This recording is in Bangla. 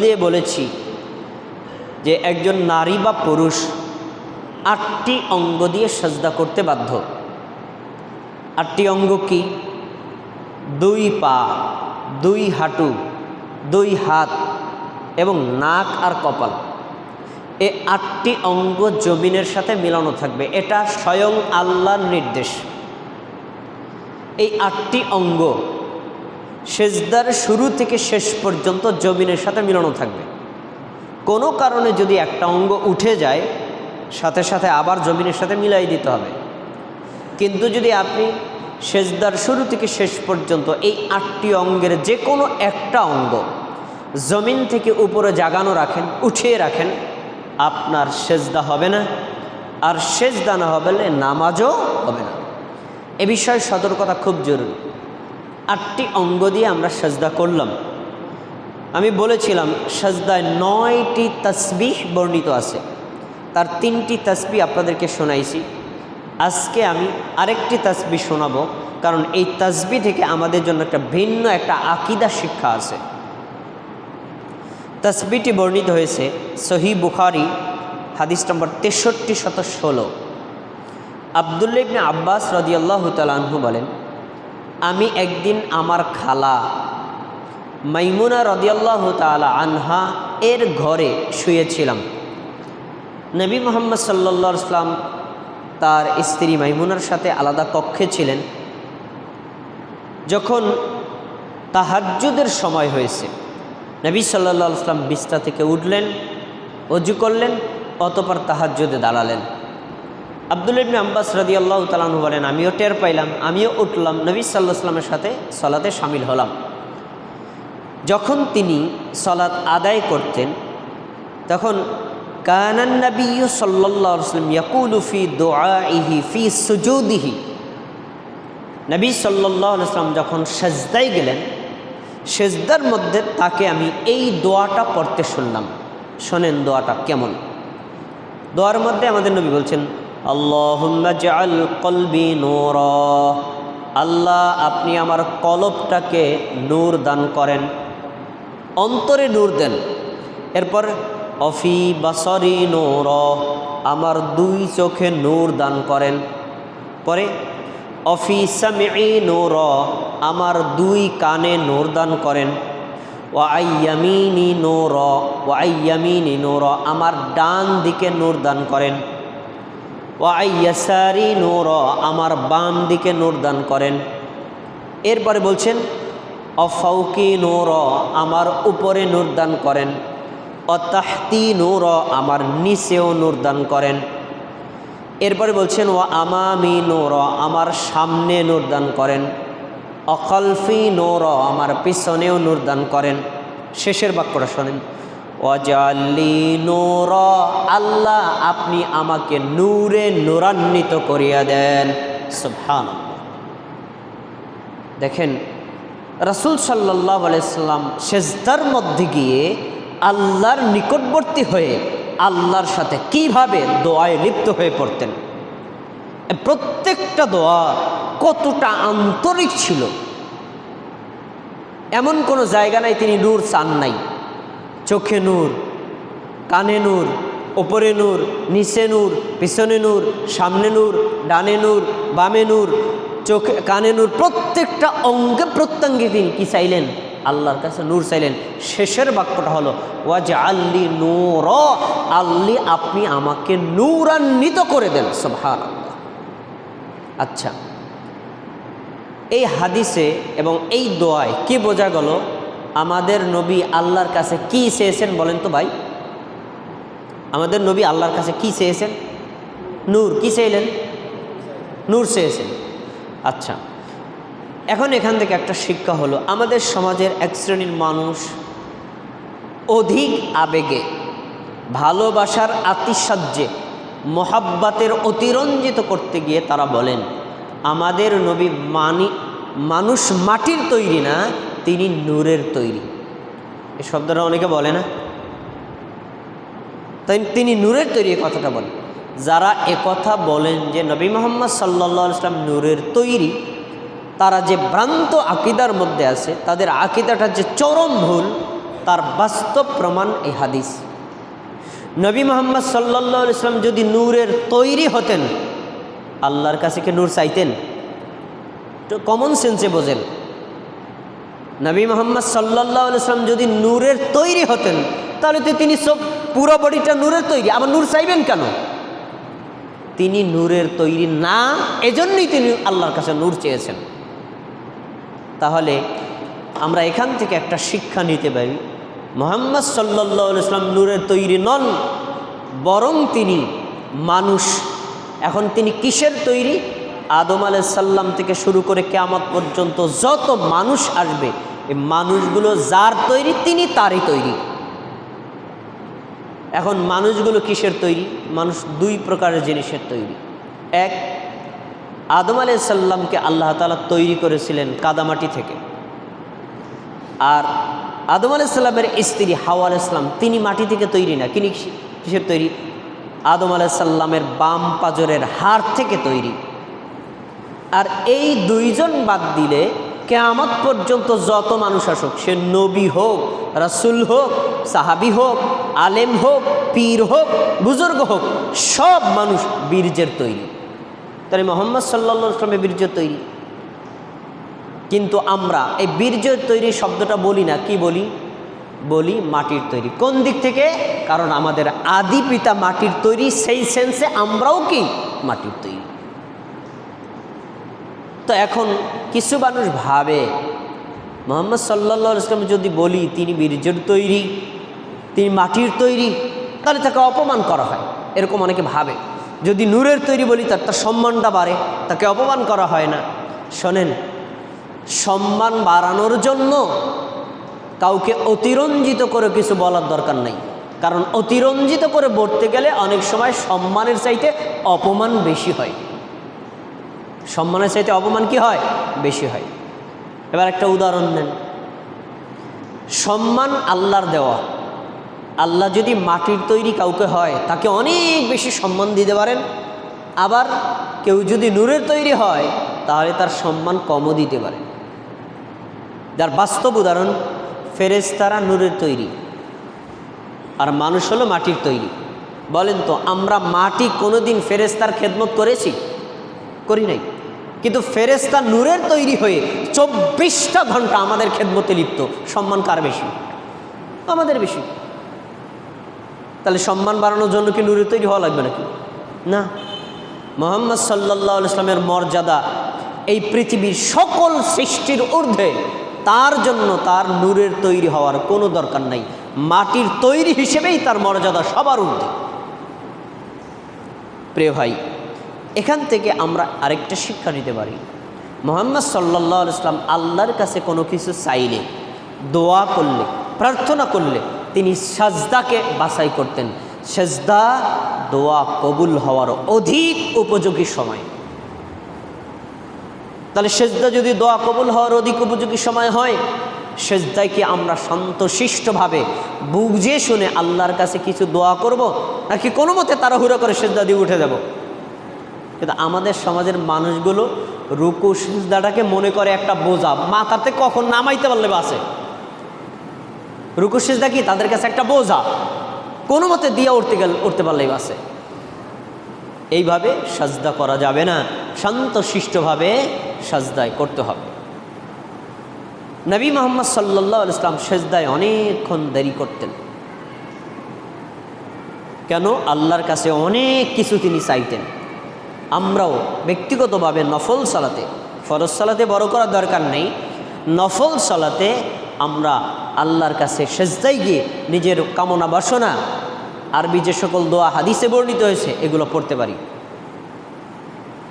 দিয়ে বলেছি যে একজন নারী বা পুরুষ আটটি অঙ্গ দিয়ে সাজদা করতে বাধ্য। আটটি অঙ্গ কি? দুই পা, দুই হাঁটু, দুই হাত এবং নাক আর কপাল। এ আটটি অঙ্গ জমিনের সাথে মিলানো থাকবে। এটা স্বয়ং আল্লাহর নির্দেশ। এই আটটি অঙ্গ সেজদার শুরু থেকে শেষ পর্যন্ত জমিনের সাথে মিলানো থাকবে। কোনো কারণে যদি একটা অঙ্গ উঠে যায়, সাথে সাথে আবার জমিনের সাথে মিলাই দিতে হবে। কিন্তু যদি আপনি সেজদার শুরু থেকে শেষ পর্যন্ত এই আটটি অঙ্গের যে কোনো একটা অঙ্গ জমিন থেকে উপরে জাগানো রাখেন, উঠিয়ে রাখেন, আপনার সেজদা হবে না। আর সেজদা না হবে নামাজও হবে না। এ বিষয়ে সতর্কতা খুব জরুরি। আটটি অঙ্গ দিয়ে আমরা সাজদা করলাম। আমি বলেছিলাম, সাজদায় নয়টি তসবিহ বর্ণিত আছে। তার তিনটি তসবি আপনাদেরকে শোনাইছি। আজকে আমি আরেকটি তসবি শোনাবো, কারণ এই তসবি থেকে আমাদের জন্য একটা ভিন্ন একটা আকিদা শিক্ষা আছে। তসবিটি বর্ণিত হয়েছে সহি বুখারি, হাদিস নম্বর তেষট্টি শত ষোলো। আবদুল্লা আব্বাস রদিয়াল্লাহ তালাহু বলেন আমি একদিন আমার খালা মাইমুনা রদিয়াল্লাহ তালা আনহা এর ঘরে শুয়েছিলাম। নবী মোহাম্মদ সাল্লা ইসলাম তার স্ত্রী মাইমুনার সাথে আলাদা কক্ষে ছিলেন। যখন তাহাজ্জুদের সময় হয়েছে, নবী সাল্লা ইসলাম বিস্তা থেকে উঠলেন, অজু করলেন, অতপর তাহাজ্জুদে দাঁড়ালেন। আবদুল ইবনে আব্বাস রাদি আল্লাহ তালাহু বলেন, আমিও টের পাইলাম, আমিও উঠলাম, নবী সাল্লাহ সাল্লামের সাথে সলাতে সামিল হলাম। যখন তিনি সলাৎ আদায় করতেন, তখন কানান নবী সাল্লাহ সাল্লাম ইয়াকুলু ফি দোয়াইহি ফি সুজুদিহি। নবী সাল্লাম যখন সেজদায় গেলেন, সেজদার মধ্যে তাকে আমি এই দোয়াটা পড়তে শুনলাম। শোনেন দোয়াটা কেমন? দোয়ার মধ্যে আমাদের নবী বলছেন আল্লাহুম্মা জাআল কলবি নূরা। আল্লাহ, আপনি আমার কলবটাকে নূর দান করেন। অন্তরে নূর দেন। এরপর, অফি বাসরি নূর, আমার দুই চোখে নূর দান করেন। পরে, অফি সামি নূর, আমার দুই কানে নূর দান করেন। ও আইয়ামিনি নূর ও আইয়ামিনি নূর, আমার ডান দিকে নূর দান করেন। ও আইয়াসারি নূর, আমার বাম দিকে নূর দান করেন। এরপরে বলছেন, অফাউকি নূর, আমার উপরে নূর দান করেন। অতাহতি নূর, আমার নিচেও নূর দান করেন। এরপরে বলছেন ও আমামি নূর, আমার সামনে নূর দান করেন। অকলফি নূর, আমার পিছনেও নূর দান করেন। শেষের বাক্যটা শোনেন। অজালি নূর, আল্লাহ আপনি আমাকে নূরে নূরান্বিত করিয়া দেন। দেখেন, রসুল সাল্লাহ আলাইসাল্লাম সেজদার মধ্যে গিয়ে আল্লাহর নিকটবর্তী হয়ে আল্লাহর সাথে কীভাবে দোয়ায় লিপ্ত হয়ে পড়তেন? প্রত্যেকটা দোয়া কতটা আন্তরিক ছিল। এমন কোনো জায়গা নাই তিনি নূর চান নাই। চোখে নূর, কানে নূর, ওপরে নূর, নিচে নূর, পিছনে নূর, সামনে নূর, ডানে নূর, বামে নূর, চোখে, কানে নূর, প্রত্যেকটা অঙ্গে প্রত্যঙ্গে তিনি কী চাইলেন? আল্লাহর কাছে নূর চাইলেন। শেষের বাক্যটা হলো ওয়াজ আল্লি নূর আল্লি আপনি আমাকে নূরান্বিত করে দেন সভার আচ্ছা এই হাদিসে এবং এই দোয়ায় কি বোঝা গেল? আমাদের নবী আল্লাহর কাছে কি চেয়েছেন বলেন তো ভাই? আমাদের নবী আল্লাহর কাছে কি চেয়েছেন? নূর কি চেয়েলেন নূর চেয়েছেন। আচ্ছা এখন এখান থেকে একটা শিক্ষা হলো, আমাদের সমাজের এক শ্রেণির মানুষ অধিক আবেগে, ভালোবাসার আতিসাহ্যে মহাব্বাতের অতিরঞ্জিত করতে গিয়ে তারা বলেন, আমাদের নবী মানি, মানুষ মাটির তৈরি না তিনি নূরের তৈরি। এই শব্দটা অনেকে বলে না। তাই তিনি নূরের তৈরি কথাটা বলেন যারা একথা বলেন যে নবী মোহাম্মদ সাল্লা ইসলাম নূরের তৈরি, তারা যে ভ্রান্ত আকিদার মধ্যে আছে, তাদের আকিদাটা যে চরম ভুল, তার বাস্তব প্রমাণ এই হাদিস। নবী মোহাম্মদ সাল্লা ইসলাম যদি নূরের তৈরি হতেন, আল্লাহর কাছে কি নূর চাইতেন? কমন সেন্সে বোঝেন। নবী মোহাম্মদ সাল্লাহ ইসলাম যদি নূরের তৈরি হতেন, তাহলে তো তিনি সব পুরো বডিটা নূরের তৈরি। আবার নূর চাইবেন কেন? তিনি নূরের তৈরি না, এজন্যই তিনি আল্লাহর কাছে নূর চেয়েছেন। তাহলে আমরা এখান থেকে একটা শিক্ষা নিতে পারি। মোহাম্মদ সাল্লাহ ইসলাম নূরের তৈরি নন, বরং তিনি মানুষ। এখন তিনি কিসের তৈরি? আদম সাল্লাম থেকে শুরু করে কেয়ামত পর্যন্ত যত মানুষ আসবে এই মানুষগুলো যার তৈরি, তিনি তারই তৈরি। এখন মানুষগুলো কিসের তৈরি? মানুষ দুই প্রকারের জিনিসের তৈরি। এক, আদম সাল্লামকে আল্লাহ তালা তৈরি করেছিলেন কাদামাটি থেকে। আর আদম আলাইসাল্লামের স্ত্রী হাওয়া আলাইসাল্লাম তিনি মাটি থেকে তৈরি না। তিনি কিসের তৈরি? আদম আলাইসাল্লামের বাম পাজরের হাড় থেকে তৈরি। আর এই দুইজন বাদ দিলে কেয়ামত পর্যন্ত যত মানুষ আসুক, সে নবী হোক, রাসুল হোক, সাহাবি হোক, আলেম হোক, পীর হোক, বুজুর্গ হোক, সব মানুষ বীর্যের তৈরি। তাহলে মোহাম্মদ সাল্লা ইসলামের বীর্যের তৈরি। কিন্তু আমরা এই বীর্য তৈরি শব্দটা বলি না, কি বলি? বলি মাটির তৈরি। কোন দিক থেকে? কারণ আমাদের আদি পিতা মাটির তৈরি, সেই সেন্সে আমরাও কি? মাটির তৈরি। তো এখন কিছু মানুষ ভাবে, মোহাম্মদ সাল্লা ইসলাম যদি বলি, তিনি বীর্যের তৈরি, তিনি মাটির তৈরি, তাহলে তাকে অপমান করা হয়। এরকম অনেকে ভাবে। যদি নূরের তৈরি বলি, তার তার সম্মানটা বাড়ে, তাকে অপমান করা হয় না। শোনেন, সম্মান বাড়ানোর জন্য কাউকে অতিরঞ্জিত করে কিছু বলার দরকার নেই। কারণ অতিরঞ্জিত করে বলতে গেলে অনেক সময় সম্মানের চাইতে অপমান বেশি হয়। সম্মানের চাইতে অপমান কি হয়? বেশি হয়। এবার একটা উদাহরণ নেন। সম্মান আল্লাহর দেওয়া। আল্লাহ যদি মাটির তৈরি কাউকে হয়, তাকে অনেক বেশি সম্মান দিতে পারেন। আবার কেউ যদি নূরের তৈরি হয়, তাহলে তার সম্মান কমও দিতে পারে। যার বাস্তব উদাহরণ ফেরেস্তারা নূরের তৈরি আর মানুষ হলো মাটির তৈরি। বলেন তো, আমরা মাটি কোনোদিন ফেরেস্তার খেদমত করেছি? করি নাই। কিন্তু ফেরেস্তা নূরের তৈরি হয়ে চব্বিশটা ঘণ্টা আমাদের খেদমতে লিপ্ত। সম্মান কার বেশি? আমাদের বেশি। তাহলে সম্মান বাড়ানোর জন্য কি নূরের তৈরি হওয়া লাগবে নাকি? না। মোহাম্মদ সাল্লাহ ইসলামের মর্যাদা এই পৃথিবীর সকল সৃষ্টির ঊর্ধ্বে, তার জন্য তার নূরের তৈরি হওয়ার কোনো দরকার নাই। মাটির তৈরি হিসেবেই তার মর্যাদা সবার ঊর্ধ্বে। প্রিয় ভাই এখান থেকে আমরা আরেকটা শিক্ষা নিতে পারি। মোহাম্মদ সাল্লাহ ইসলাম আল্লাহর কাছে কোনো কিছু চাইলে, দোয়া করলে, প্রার্থনা করলে তিনি সাজদাকে বাছাই করতেন। সেজদা, দোয়া কবুল হওয়ার অধিক উপযোগী সময়। তাহলে সেজদা যদি দোয়া কবুল হওয়ার অধিক উপযোগী সময় হয়, সেজদায় কি আমরা শান্তশিষ্টভাবে বুঝে শুনে আল্লাহর কাছে কিছু দোয়া করব, নাকি কোনো মতে তাড়াহুড়ো করে সেজদা দিয়ে উঠে যাব? কিন্তু আমাদের সমাজের মানুষগুলো রুকু সিজদাটাকে মনে করে একটা বোঝা। মাথাতে কখন নামাইতে পারলে বাসে রুকু সিজদা কি? তাদের কাছে একটা বোঝা। কোনো মতে দিয়ে উঠতে গেল, উঠতে পারলেই বাসে এইভাবে সাজদা করা যাবে না। শান্তশিষ্টভাবে সাজদায় করতে হবে। নবী মোহাম্মদ সাল্লাহ ইসলাম সেজদায় অনেকক্ষণ দেরি করতেন। কেন? আল্লাহর কাছে অনেক কিছু তিনি চাইতেন। আমরাও ব্যক্তিগতভাবে নফল সালাতে, ফরজ সালাতে বড় করার দরকার নেই। নফল সালাতে আমরা আল্লাহর কাছে সেজদাই গিয়ে নিজের কামনা বাসনা, আরবি যে সকল দোয়া হাদিসে বর্ণিত হয়েছে, এগুলো পড়তে পারি।